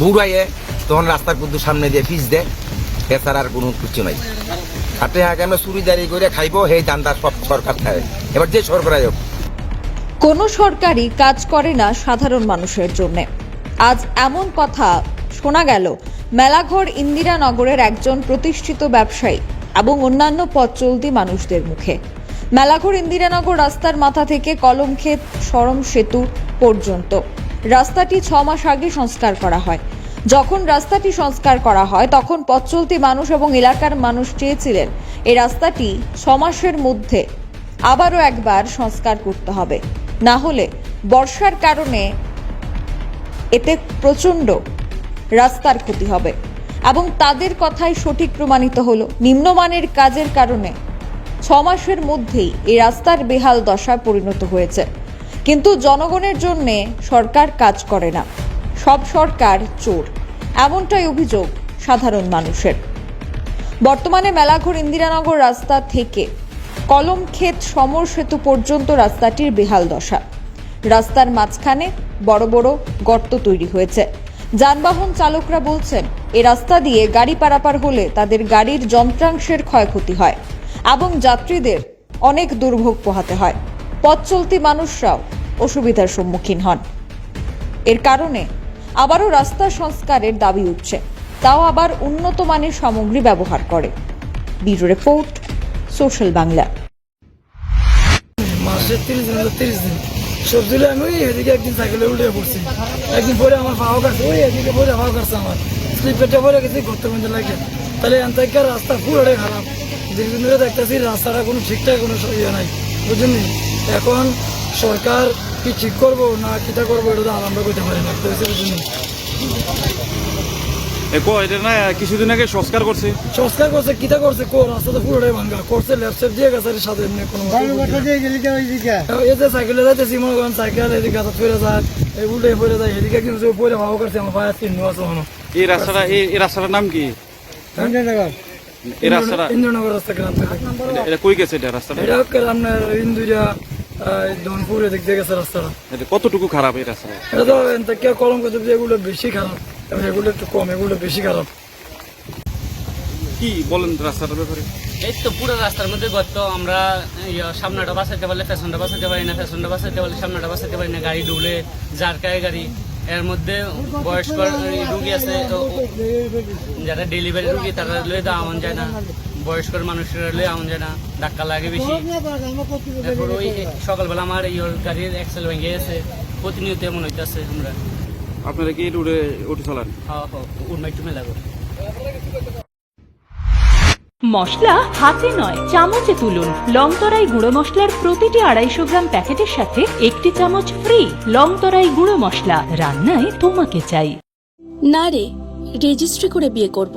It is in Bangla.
দৌড়াইয়ে তখন রাস্তার কুদ্দুর সামনে দিয়ে পিস দেয় এছাড়া আর কোনো কিছু নাই। হাতে হাতে আমরা চুরিদারি করে খাইবো, সেই দান্দা সব সরকার খায়। এবার যে সরকার হোক। কোনো সরকারই কাজ করে না সাধারণ মানুষের জন্য। আজ এমন কথা শোনা গেল, মেলাঘর ইন্দিরানগরের একজন প্রতিষ্ঠিত ব্যবসায়ী এবং অন্যান্য পথ চলতি মানুষদের মুখে। মেলাঘর ইন্দিরানগর রাস্তার মাথা থেকে কলমক্ষেত সরম সেতু পর্যন্ত। রাস্তাটি ছ মাস আগে সংস্কার করা হয়। যখন রাস্তাটি সংস্কার করা হয়, তখন পথ চলতি মানুষ এবং এলাকার মানুষ চেয়েছিলেন এই রাস্তাটি ছ মাসের মধ্যে আবারও একবার সংস্কার করতে হবে। না হলে বর্ষার কারণে এতে প্রচণ্ড রাস্তার ক্ষতি হবে। এবং তাদের কথাই সঠিক প্রমাণিত হলো। নিম্নমানের কাজের কারণে ছ মাসের মধ্যেই এই রাস্তার বেহাল দশায় পরিণত হয়েছে। কিন্তু জনগণের জন্য সরকার কাজ করে না। সব সরকার চোর। এমনটাই অভিযোগ সাধারণ মানুষের। বর্তমানে মেলাঘর ইন্দিরানগর রাস্তা থেকে কলম ক্ষেত সমর সেতু পর্যন্ত রাস্তাটির বেহাল দশা। রাস্তার মাঝখানে বড় বড় গর্ত তৈরি হয়েছে। যানবাহন চালকরা বলছেন, এ রাস্তা দিয়ে গাড়ি পারাপার হলে তাদের গাড়ির যন্ত্রাংশের ক্ষয়ক্ষতি হয় এবং যাত্রীদের অনেক দুর্ভোগ পোহাতে হয়। পথ চলতি মানুষরাও অসুবিধার সম্মুখীন হন। এর কারণে আবারও রাস্তা সংস্কারের দাবি উঠছে। তাও আবার উন্নত মানের সামগ্রী ব্যবহার করে। Bureau report, social Bangla. মাসের তিরিশ দিন তিরিশ দিন। সবজি আমি এদিকে একদিন সাইকেলে উল্টে পড়ছি। একদিন পরে আমার পাওয়া কাটছে ওই এদিকে পরে পাওয়া কাটছে আমার। স্লিপেটটা পরে গেছি ঘুরতে মধ্যে লাগে। তাহলে এন থেকে রাস্তা পুরোটাই খারাপ। দীর্ঘদিন ধরে দেখতেছি রাস্তাটা কোনো ঠিকঠাক, কোনো ইয়ে নাই। বুঝলেন এখন সরকার কি ঠিক করব না কিটা করব এটা তো আরম্ভ করতে পারি না কিছুদিন আগে সংস্কার করছে। সংস্কার করছে কিটা করছে কো রাস্তা তো পুরোটাই ভাঙ্গা। করছে লেফট সাইড দিয়ে গেছে সাথে এমনি কোনো এই যে সাইকেলে যাইতেছি মনে করেন সাইকেল এদিকে গাছা ফিরে যায় এই উল্টে ফিরে যায় এদিকে কিন্তু পরে ভাও করছে আমার পায়ে তিন আছে মনে এই রাস্তাটা এই এই রাস্তাটার নাম কি? এই রাস্তাটা। ইন্দ্রনগর রাস্তা গ্রাম এটা- কই গেছে এটা রাস্তাটা? এটা আপনার ইন্দুরিয়া দনপুর গেছে রাস্তাটা। এটা কতটুকু খারাপ এই রাস্তাটা এটা তো এন কলম করতে এগুলো বেশি খারাপ। এগুলো একটু কম এগুলো বেশি খারাপ। কি বলেন রাস্তাটার ব্যাপারে? এই তো পুরো রাস্তার মধ্যে গর্ত আমরা ইয়া, সামনেটা বাঁচাতে পারলে পেছনটা বাঁচাতে পারি না পেছনটা বাঁচাতে পারলে সামনেটা বাঁচাতে পারি না গাড়ি ডুবলে যার কায় গাড়ি। এর মধ্যে বয়স্ক রুগী আছে যারা ডেলিভারি রুগী তারা লয়ে যায় না। বয়স্ক মানুষের হলে আমন যায় না ধাক্কা লাগে বেশি। তারপর ওই সকালবেলা আমার ইয়োর গাড়ির এক্সেল ভেঙে গেছে। প্রতিনিয়ত এমন হইতেছে আমরা। আপনারা কি রোডে উঠে চলান? হাওয়া উন্মাই টুমে লাগো মশলা হাতে নয় চামচে তুলুন। লংতরাই গুঁড়ো মশলার প্রতিটি আড়াইশো গ্রাম প্যাকেটের সাথে একটি চামচ ফ্রি লং লংতরাই গুঁড়ো মশলা। রান্নায় তোমাকে চাই। না রে রেজিস্ট্রি করে বিয়ে করব।